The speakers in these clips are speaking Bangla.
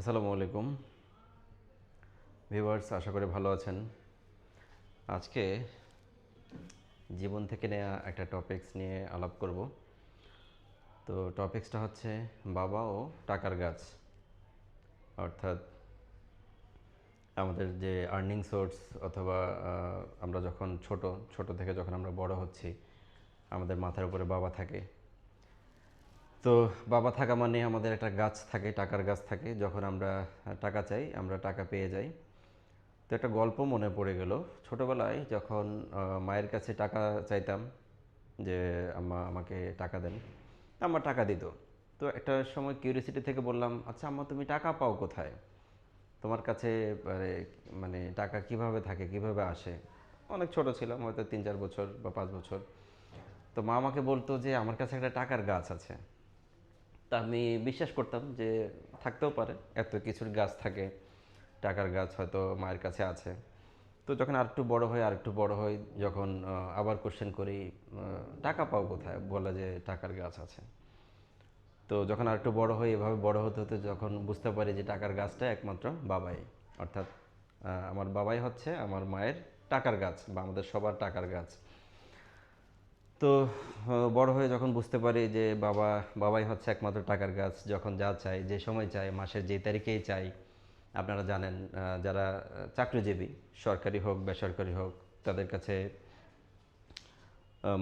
আসসালামু আলাইকুম। ভিউয়ার্স, আশা করি ভালো আছেন। আজকে জীবন থেকে নেওয়া একটা টপিকস নিয়ে আলাপ করব। তো টপিকসটা হচ্ছে বাবা ও টাকার গাছ। অর্থাৎ আমাদের যে আর্নিং সোর্স অথবা আমরা যখন ছোট ছোট থেকে যখন আমরা বড় হচ্ছি, আমাদের মাথার উপরে বাবা থাকে। তো বাবা থাকা মানে আমাদের একটা গাছ থাকে, টাকার গাছ থাকে। যখন আমরা টাকা চাই, আমরা টাকা পেয়ে যাই। তো একটা গল্প মনে পড়ে গেল। ছোটোবেলায় যখন মায়ের কাছে টাকা চাইতাম যে, আম্মা আমাকে টাকা দেন। আম্মা টাকা দিত। তো একটা সময় কিউরিয়াসিটি থেকে বললাম আচ্ছা আম্মা, তুমি টাকা পাও কোথায়? তোমার কাছে মানে মানে টাকা কীভাবে থাকে, কীভাবে আসে? অনেক ছোট ছিলাম, হয়তো তিন চার বছর বা পাঁচ বছর। তো মা আমাকে বলতো যে, আমার কাছে একটা টাকার গাছ আছে। তা আমি বিশ্বাস করতাম যে থাকতেও পারে। এত কিছুর গাছ থাকে, টাকার গাছ হয়তো মায়ের কাছে আছে। তো যখন আর একটু বড় হয় আর একটু বড় হয় যখন আবার কোশ্চেন করি টাকা পাও কোথায়? বলে যে টাকার গাছ আছে। তো যখন আর একটু বড় হই, এভাবে বড় হতে হতে যখন বুঝতে পারি যে টাকার গাছটা একমাত্র বাবাই। অর্থাৎ আমার বাবাই হচ্ছে আমার মায়ের টাকার গাছ বা আমাদের সবার টাকার গাছ। তো বড় হয়ে যখন বুঝতে পারি যে বাবা, বাবাই হচ্ছে একমাত্র টাকার গাছ, যখন যা চাই, যে সময় চাই, মাসের যে তারিখেই চাই, আপনারা জানেন যারা চাকরিজীবী, সরকারি হোক, বেসরকারি হোক, তাদের কাছে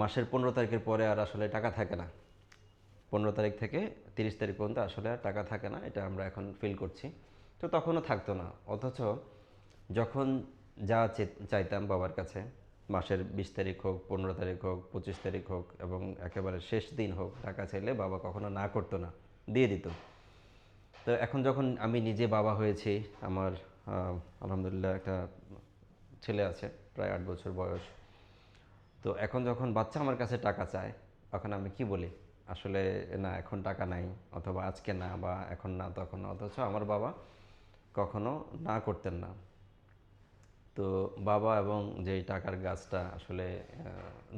মাসের পনেরো তারিখের পরে আর আসলে টাকা থাকে না। পনেরো তারিখ থেকে তিরিশ তারিখ পর্যন্ত আসলে আর টাকা থাকে না, এটা আমরা এখন ফিল করছি। তো তখনও থাকতো না। অথচ যখন যা চাইতাম বাবার কাছে মাসের বিশ তারিখ হোক, পনেরো তারিখ হোক, পঁচিশ তারিখ হোক এবং একেবারে শেষ দিন হোক টাকা চাইলে বাবা কখনো না করতো না, দিয়ে দিত। তো এখন যখন আমি নিজে বাবা হয়েছি, আমার আলহামদুলিল্লাহ একটা ছেলে আছে, প্রায় আট বছর বয়স। তো এখন যখন বাচ্চা আমার কাছে টাকা চায়, তখন আমি কি বলি? আসলে না, এখন টাকা নাই, অথবা আজকে না বা এখন না, তখন অথচ আমার বাবা কখনো না করতেন না। তো বাবা এবং যেই টাকার গাছটা আসলে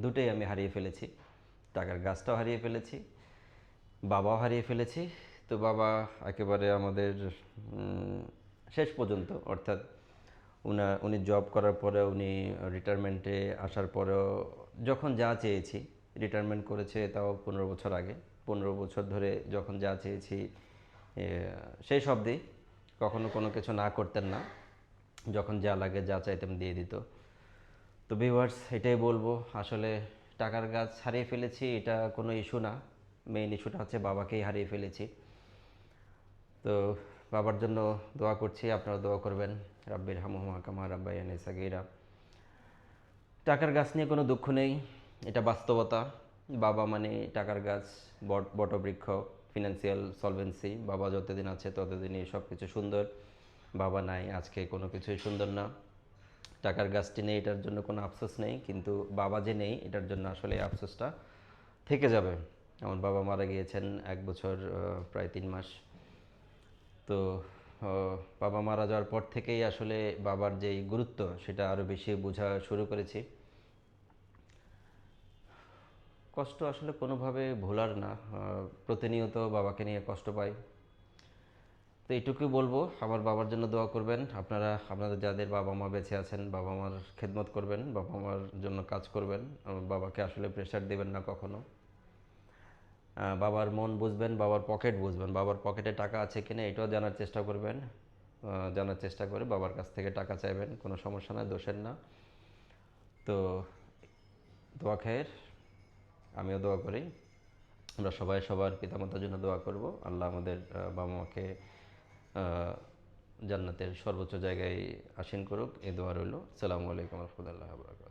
দুটোই আমি হারিয়ে ফেলেছি। টাকার গাছটাও হারিয়ে ফেলেছি, বাবাও হারিয়ে ফেলেছি। তো বাবা একেবারে আমাদের শেষ পর্যন্ত, অর্থাৎ উনা, উনি জব করার পরে উনি রিটায়ারমেন্টে আসার পরেও যখন যা চেয়েছি রিটায়ারমেন্ট করেছে তাও পনেরো বছর আগে। পনেরো বছর ধরে যখন যা চেয়েছি সেই শব্দেই কখনো কোনো কিছু না করতেন না। যখন যা লাগে যা চাইতাম দিয়ে দিত। তো ভিউয়ার্স এটাই বলব, আসলে টাকার গাছ হারিয়ে ফেলেছি, এটা কোনো ইস্যু না। মেইন ইস্যুটা হচ্ছে বাবাকেই হারিয়ে ফেলেছি। তো বাবার জন্য দোয়া করছি, আপনারা দোয়া করবেন। রাব্বির হামুহমা কামা রাব্বাইয়ানি সাগিরা। টাকার গাছ নিয়ে কোনো দুঃখ নেই, এটা বাস্তবতা। বাবা মানে টাকার গাছ বট, বটবৃক্ষ ফিনান্সিয়াল সলভেন্সি বাবা যতদিন আছে ততদিনই সব কিছু সুন্দর। বাবা নাই, আজকে কোনো কিছুই সুন্দর না। টাকার গাছটি নেই, এটার জন্য কোনো আফসোস নেই, কিন্তু বাবা যে নেই, এটার জন্য আসলে আফসোসটা থেকে যাবে। আমার বাবা মারা গিয়েছেন এক বছর প্রায় তিন মাস। তো বাবা মারা যাওয়ার পর থেকেই আসলে বাবার যেই গুরুত্ব, সেটা আরও বেশি বোঝা শুরু করেছি। কষ্ট আসলে কোনোভাবে ভোলার না। প্রতিনিয়ত বাবাকে নিয়ে কষ্ট পাই। তো এইটুকুই বলব। আমার বাবার জন্য দোয়া করবেন। আপনারা, আপনাদের যাদের বাবা মা বেঁচে আছেন, বাবা মার খেদমত করবেন, বাবা মার জন্য কাজ করবেন। আমার বাবাকে আসলে প্রেশার দেবেন না কখনো। বাবার মন বুঝবেন, বাবার পকেট বুঝবেন। বাবার পকেটে টাকা আছে কিনা এটাও জানার চেষ্টা করবেন। জানার চেষ্টা করে বাবার কাছ থেকে টাকা চাইবেন, কোনো সমস্যা নয় দোষের না। তো দোয়া খায়ের, আমিও দোয়া করি। আমরা সবাই সবার পিতামাতার জন্য দোয়া করব। আল্লাহ আমাদের বাবা মাকে জান্নাতের সর্বোচ্চ জায়গায় আসীন করুক এ দোয়া রইল। সালামু আলাইকুম রহমতুল্লাহ বরকাত